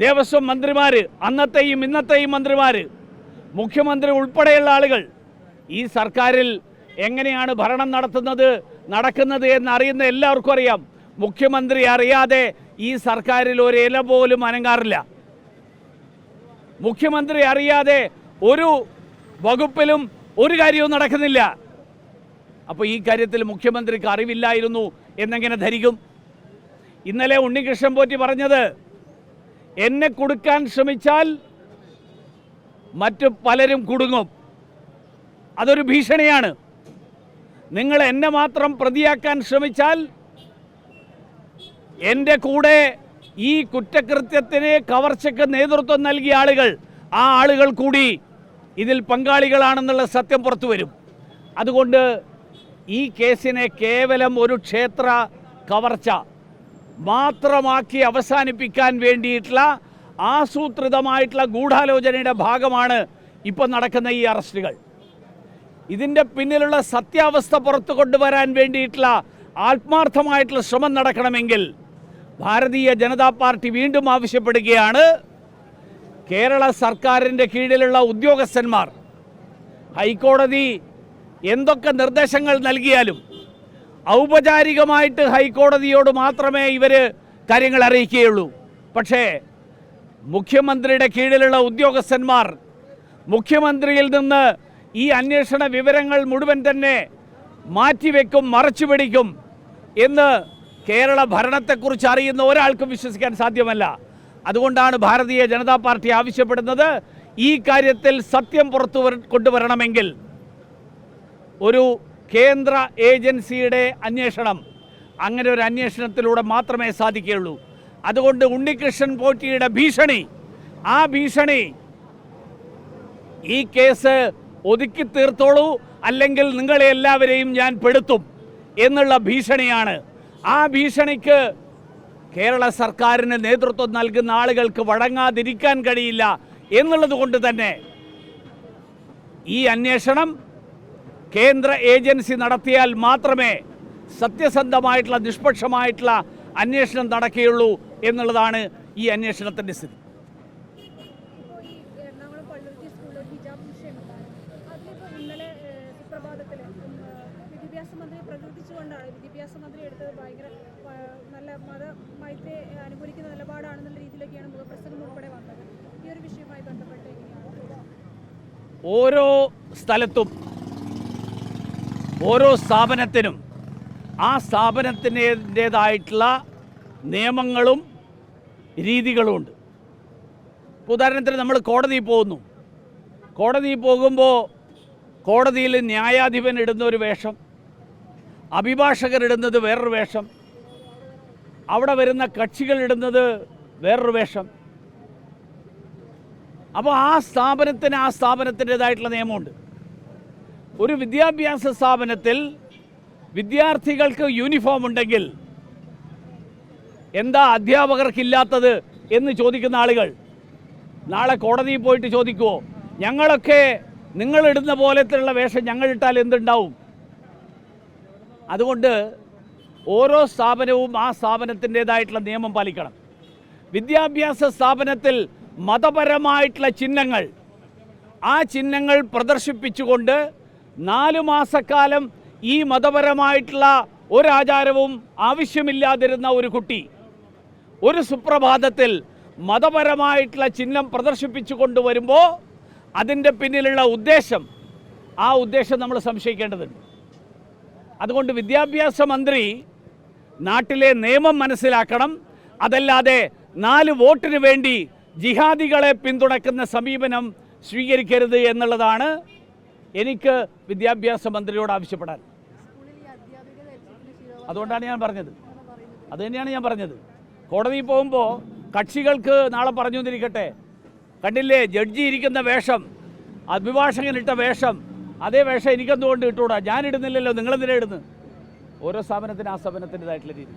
ദേവസ്വം മന്ത്രിമാർ അന്നത്തെയും ഇന്നത്തെയും മന്ത്രിമാർ മുഖ്യമന്ത്രി ഉൾപ്പെടെയുള്ള ആളുകൾ ഈ സർക്കാരിൽ എങ്ങനെയാണ് ഭരണം നടത്തുന്നത് നടക്കുന്നത് എന്നറിയുന്ന എല്ലാവർക്കും അറിയാം. മുഖ്യമന്ത്രി അറിയാതെ ഈ സർക്കാരിൽ ഒരു ഇല പോലും അനങ്ങാറില്ല. മുഖ്യമന്ത്രി അറിയാതെ ഒരു വകുപ്പിലും ഒരു കാര്യവും നടക്കുന്നില്ല. അപ്പോൾ ഈ കാര്യത്തിൽ മുഖ്യമന്ത്രിക്ക് അറിവില്ലായിരുന്നു എന്നെങ്ങനെ ധരിക്കും? ഇന്നലെ ഉണ്ണികൃഷ്ണൻ പോറ്റി പറഞ്ഞത് എന്നെ കൊടുക്കാൻ ശ്രമിച്ചാൽ മറ്റു പലരും കുടുങ്ങും. അതൊരു ഭീഷണിയാണ്. നിങ്ങൾ എന്നെ മാത്രം പ്രതിയാക്കാൻ ശ്രമിച്ചാൽ എന്റെ കൂടെ ഈ കുറ്റകൃത്യത്തിന് കവർച്ചയ്ക്ക് നേതൃത്വം നൽകിയ ആളുകൾ ആ ആളുകൾ കൂടി ഇതിൽ പങ്കാളികളാണെന്നുള്ള സത്യം പുറത്തു വരും. അതുകൊണ്ട് ഈ കേസിനെ കേവലം ഒരു ക്ഷേത്ര കവർച്ച മാത്രമാക്കി അവസാനിപ്പിക്കാൻ വേണ്ടിയിട്ടുള്ള ആസൂത്രിതമായിട്ടുള്ള ഗൂഢാലോചനയുടെ ഭാഗമാണ് ഇപ്പം നടക്കുന്ന ഈ അറസ്റ്റുകൾ. ഇതിന്റെ പിന്നിലുള്ള സത്യാവസ്ഥ പുറത്തു കൊണ്ടുവരാൻ വേണ്ടിയിട്ടുള്ള ആത്മാർത്ഥമായിട്ടുള്ള ശ്രമം നടക്കണമെങ്കിൽ ഭാരതീയ ജനതാ പാർട്ടി വീണ്ടും ആവശ്യപ്പെടുകയാണ്. കേരള സർക്കാരിന്റെ കീഴിലുള്ള ഉദ്യോഗസ്ഥന്മാർ ഹൈക്കോടതി എന്തൊക്കെ നിർദ്ദേശങ്ങൾ നൽകിയാലും ഔപചാരികമായിട്ട് ഹൈക്കോടതിയോട് മാത്രമേ ഇവർ കാര്യങ്ങൾ അറിയിക്കുകയുള്ളൂ. പക്ഷേ മുഖ്യമന്ത്രിയുടെ കീഴിലുള്ള ഉദ്യോഗസ്ഥന്മാർ മുഖ്യമന്ത്രിയിൽ നിന്ന് ഈ അന്വേഷണ വിവരങ്ങൾ മുഴുവൻ തന്നെ മാറ്റിവെക്കും മറച്ചു പിടിക്കും എന്ന് കേരള ഭരണത്തെക്കുറിച്ച് അറിയുന്ന ഒരാൾക്കും വിശ്വസിക്കാൻ സാധ്യമല്ല. അതുകൊണ്ടാണ് ഭാരതീയ ജനതാ പാർട്ടി ആവശ്യപ്പെടുന്നത് ഈ കാര്യത്തിൽ സത്യം പുറത്തു കൊണ്ടുവരണമെങ്കിൽ ഒരു കേന്ദ്ര ഏജൻസിയുടെ അന്വേഷണം. അങ്ങനെ ഒരു അന്വേഷണത്തിലൂടെ മാത്രമേ സാധിക്കുകയുള്ളൂ. അതുകൊണ്ട് ഉണ്ണികൃഷ്ണൻ പോറ്റിയുടെ ഭീഷണി. ആ ഭീഷണി ഈ കേസ് ഒതുക്കി തീർത്തോളൂ അല്ലെങ്കിൽ നിങ്ങളെ എല്ലാവരെയും ഞാൻ പെടുത്തും എന്നുള്ള ഭീഷണിയാണ്. ആ ഭീഷണിക്ക് കേരള സർക്കാരിന് നേതൃത്വം നൽകുന്ന ആളുകൾക്ക് വഴങ്ങാതിരിക്കാൻ കഴിയില്ല എന്നുള്ളത് കൊണ്ട് തന്നെ ഈ അന്വേഷണം കേന്ദ്ര ഏജൻസി നടത്തിയാൽ മാത്രമേ സത്യസന്ധമായിട്ടുള്ള നിഷ്പക്ഷമായിട്ടുള്ള അന്വേഷണം നടക്കുകയുള്ളൂ എന്നുള്ളതാണ് ഈ അന്വേഷണത്തിന്റെ സ്ഥിതി. ഓരോ സ്ഥലത്തും ഓരോ സ്ഥാപനത്തിനും ആ സ്ഥാപനത്തിന്റേതായിട്ടുള്ള നിയമങ്ങളും രീതികളും ഉണ്ട്. ഉദാഹരണത്തിന് നമ്മൾ കോടതിയിൽ പോകുന്നു. കോടതിയിൽ പോകുമ്പോൾ കോടതിയിൽ ന്യായാധിപൻ ഇടുന്ന ഒരു വേഷം അഭിഭാഷകർ ഇടുന്നത് വേറൊരു വേഷം അവിടെ വരുന്ന കക്ഷികൾ ഇടുന്നത് വേറൊരു വേഷം. അപ്പോൾ ആ സ്ഥാപനത്തിന് ആ സ്ഥാപനത്തിന്റെതായിട്ടുള്ള നിയമമുണ്ട്. ഒരു വിദ്യാഭ്യാസ സ്ഥാപനത്തിൽ വിദ്യാർത്ഥികൾക്ക് യൂണിഫോം ഉണ്ടെങ്കിൽ എന്താ അധ്യാപകർക്കില്ലാത്തത് എന്ന് ചോദിക്കുന്ന ആളുകൾ നാളെ കോടതിയിൽ പോയിട്ട് ചോദിക്കുമോ ഞങ്ങളൊക്കെ നിങ്ങളിടുന്ന പോലത്തെയുള്ള വേഷം ഞങ്ങളിട്ടാൽ എന്തുണ്ടാവും? അതുകൊണ്ട് ഓരോ സ്ഥാപനവും ആ സ്ഥാപനത്തിന്റെതായിട്ടുള്ള നിയമം പാലിക്കണം. വിദ്യാഭ്യാസ സ്ഥാപനത്തിൽ മതപരമായിട്ടുള്ള ചിഹ്നങ്ങൾ ആ ചിഹ്നങ്ങൾ പ്രദർശിപ്പിച്ചുകൊണ്ട് നാലു മാസക്കാലം ഈ മതപരമായിട്ടുള്ള ഒരാചാരവും ആവശ്യമില്ലാതിരുന്ന ഒരു കുട്ടി ഒരു സുപ്രഭാതത്തിൽ മതപരമായിട്ടുള്ള ചിഹ്നം പ്രദർശിപ്പിച്ചു കൊണ്ടുവരുമ്പോൾ അതിന്റെ പിന്നിലുള്ള ഉദ്ദേശം ആ ഉദ്ദേശം നമ്മൾ സംശയിക്കേണ്ടതുണ്ട്. അതുകൊണ്ട് വിദ്യാഭ്യാസ മന്ത്രി നാട്ടിലെ നിയമം മനസ്സിലാക്കണം. അതല്ലാതെ നാല് വോട്ടിന് വേണ്ടി ജിഹാദികളെ പിന്തുണക്കുന്ന സമീപനം സ്വീകരിക്കരുത് എന്നുള്ളതാണ് എനിക്ക് വിദ്യാഭ്യാസ മന്ത്രിയോട് ആവശ്യപ്പെടാൻ. അതുകൊണ്ടാണ് ഞാൻ പറഞ്ഞത്. അത് തന്നെയാണ് ഞാൻ പറഞ്ഞത്. കോടതിയിൽ പോകുമ്പോൾ കക്ഷികൾക്ക് നാളെ പറഞ്ഞു എന്നിരിക്കട്ടെ കണ്ടില്ലേ ജഡ്ജി ഇരിക്കുന്ന വേഷം അഭിഭാഷകനിട്ട വേഷം അതേ വേഷം എനിക്കെന്തുകൊണ്ട് ഇട്ടുകൂടാ ഞാൻ ഇടുന്നില്ലല്ലോ നിങ്ങളെന്തിനാ ഇടുന്നത്? ഓരോ സ്ഥാപനത്തിന് ആ സ്ഥാപനത്തിന്റെതായിട്ടുള്ള രീതി.